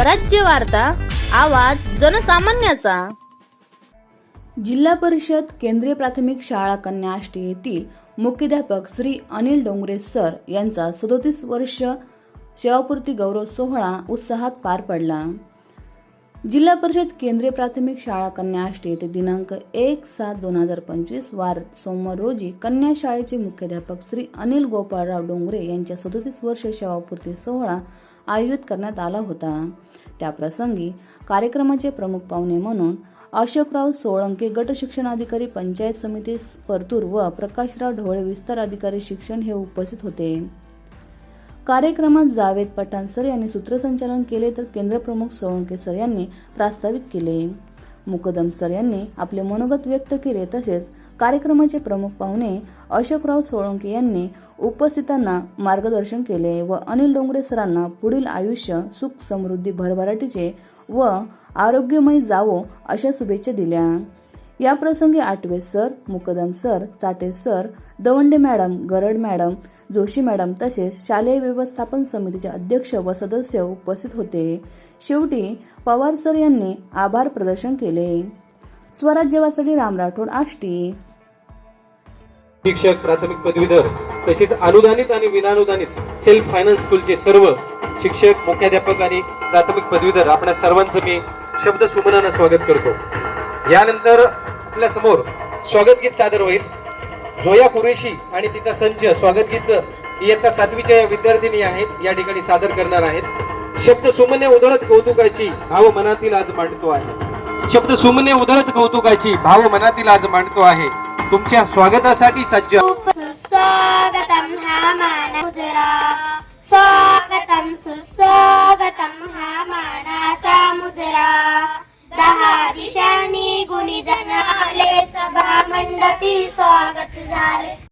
स्वराज्य वार्ता आवाज जनसामान्याचा. जिल्हा परिषद केंद्रीय प्राथमिक शाळा कन्या आष्टी येथील मुख्याध्यापक श्री अनिल डोंगरे सर यांचा सदोतीस वर्ष सेवापूर्ती गौरव सोहळा उत्साहात पार पडला. जिल्हा परिषद केंद्रीय प्राथमिक शाळा कन्या आष्टी येथे दिनांक एक सात दोन हजार पंचवीस वार सोमवार रोजी कन्या शाळेचे मुख्याध्यापक श्री अनिल गोपाळराव डोंगरे यांच्या सदोतीस वर्ष सेवापूर्ती सोहळा आयोजित करण्यात आला होता. त्याप्रसंगी कार्यक्रमाचे प्रमुख पाहुणे म्हणून अशोकराव सोळंके गट शिक्षणाधिकारी पंचायत समिती परतूर व प्रकाशराव ढोळे विस्तार अधिकारी शिक्षण हे उपस्थित होते. कार्यक्रमात जावेद पठाण सर यांनी सूत्रसंचालन केले तर केंद्रप्रमुख सोळंके सर यांनी प्रास्ताविक केले. मुकदम सर यांनी आपले मनोगत व्यक्त केले तसेच कार्यक्रमाचे प्रमुख पाहुणे अशोकराव सोळंके यांनी उपस्थितांना मार्गदर्शन केले व अनिल डोंगरे सरांना पुढील आयुष्य सुख समृद्धी भरभराटीचे व आरोग्यमय जावो अशा शुभेच्छा दिल्या. या प्रसंगी Athave sir Mukadam sir Chate sir Dawande madam Garad madam Joshi madam तसेच शालेय व्यवस्थापन समितीचे अध्यक्ष व सदस्य उपस्थित होते. शेवटी पवार सर यांनी आभार प्रदर्शन केले. स्वराज्यवासाठी राम राठोड आष्टी. शिक्षक प्राथमिक पदवीधर तसेच अनुदानित आणि विनानुदानित सेल्फ फायनान्स स्कूलचे सर्व शिक्षक मुख्याध्यापक आणि प्राथमिक पदवीधर आपल्या सर्वांचं मी शब्द सुमनानं स्वागत करतो. यानंतर आपल्यासमोर स्वागत गीत सादर होईल. जोया कुरेशी आणि तिचा संच स्वागत गीत इयत्ता सातवीच्या विद्यार्थिनी आहेत या ठिकाणी सादर करणार आहेत. शब्द सुमने उधळत कौतुकाची भाव मनातील आज मांडतो आहे. शब्द सुमने उधळत कौतुकाची भाव मनातील आज मांडतो आहे. तुमच्या स्वागतासाठी सज्ज स्वागतम हा मानमुजरा स्वागतम सुस्वागतम हा मानाचा मुजरा. दहा दिशांनी गुणी आले सभा मंडपी स्वागत झाले.